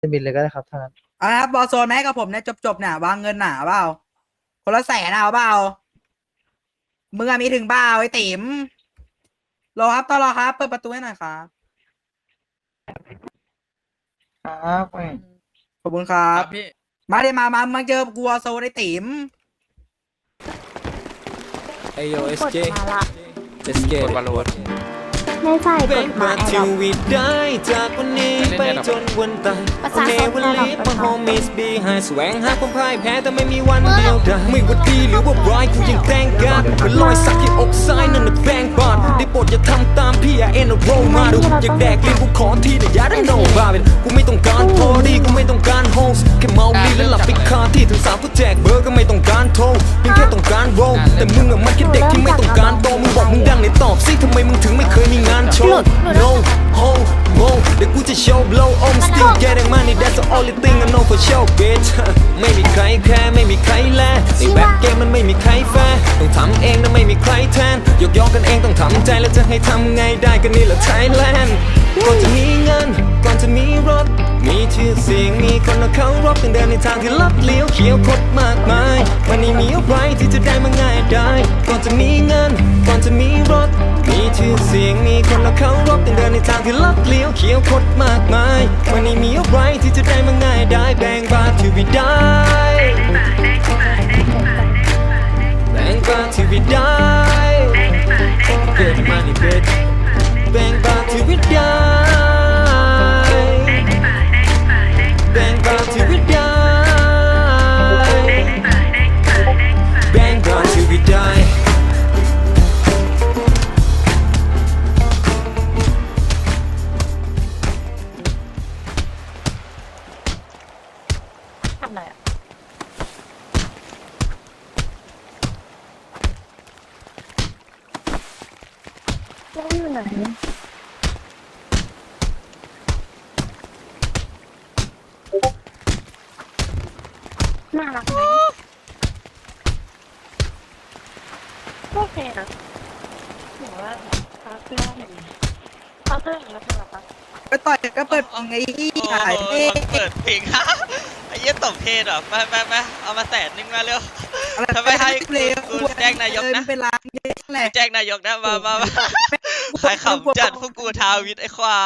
จะบินเลยก็ได้ครับถ้างั้นเอาละครับบอลโซนไหมกับผมเนี่ยจบๆเนี่ยวางเงินหนาเปล่าคนละแสนเอาเปล่ามึงอะมีถึงเปล่าไอ้ติ๋มรอครับตอนรอครับ เปิดประตูให้หน่อยครับครับไม่ขอบคุณครับพี่ มาเดี๋ยวมามามาเจอกูวอลโซนไอ้ติ๋มไอโอเอสกดเจมาละ Let's get ก ด it วาโลไม่ใช่กเป็นดมามาแอชีร์ดรอปวิตได้จากวันนี้ไปจนวันตายภาษาเนสดวันแน่นอนลีภามาษาโฮมิสบีไฮแสวงหาความพ่ายแพ้แต่ไม่มีวันเดียวดายไม่ว่าดีหรือว่าร้ายกูยังแกล้งกาเป็นรอยสักที่อกซ้ายนั่นน่ะแบงบาดได้โปรดอย่าทำตามพี่อย่าเอ็นโรมาดูอยากแดกลิ้นกูขอทีแต่อย่าได้โนบาเป็นกูไม่ต้องการพอดีกูไม่ต้องการโฮสแค่เมาลีแล้วหลับไปคาที่ถึงสามก็แจกเบอร์ รโรแต่มึงอะมันแค่เด็กที่ไม่ต้องการโตมึงบอกมึงดังในตอบสิทำไมมึงถึงไม่เคยมีงานโชว์ no ho mo เดี๋ยวกูจะ show blow I'm still getting money that's the only thing I know for sure bitch ไม่มีใครแค่ไม่มีใครแลในแบ็คเกมมันไม่มีใครแฟร์ต้องทำเองนะไม่มีใครแทนยกย่องกันเองต้องทำใจแล้วจะให้ทำไงได้กันนี่แหละ Thailand ก่อนจะมีเงินก่อนจะมีรถ มีชื่อเสียงมีคนมาเคารพต้องเดินในทางที่ลัดเลี้ยวเขียวคดมากมายวันนี้มีอะไรที่จะได้มาง่ายได้ก่อนจะมีเงินก่อนจะมีรถ มีชื่อเสียงมีคนมาเคารพต้องเดินในทางที่ลัดเลี้ยวเขียวคดมากมายวันนี้มีอะไรที่จะได้มาง่ายได้แบ่งบาทที่วิได้แบ่งบาทที่วิได้ Get money bitch แบ่ แล้วอยู่ไหน น่ารักไหมโอเคนะหนูว่าเขาเพื่อนเขาเพื่อนแล้วเป็นหรอคะไปต่อยก็เปิดเพลงไอ้ที่โอ้ขายโหเอ๊ะเปิดเพลงไอ้เหี้ยตบเทศเหรอไปไปไปเอามาแสนนึงมาเร็วอะไรทำไมให้เพลงกูแจ้งนายกนะเป็นร้านเยอะ แหละ แจ้งนายกนะมามามาขายขำจัดพวกกูทาวิทไอ้ควา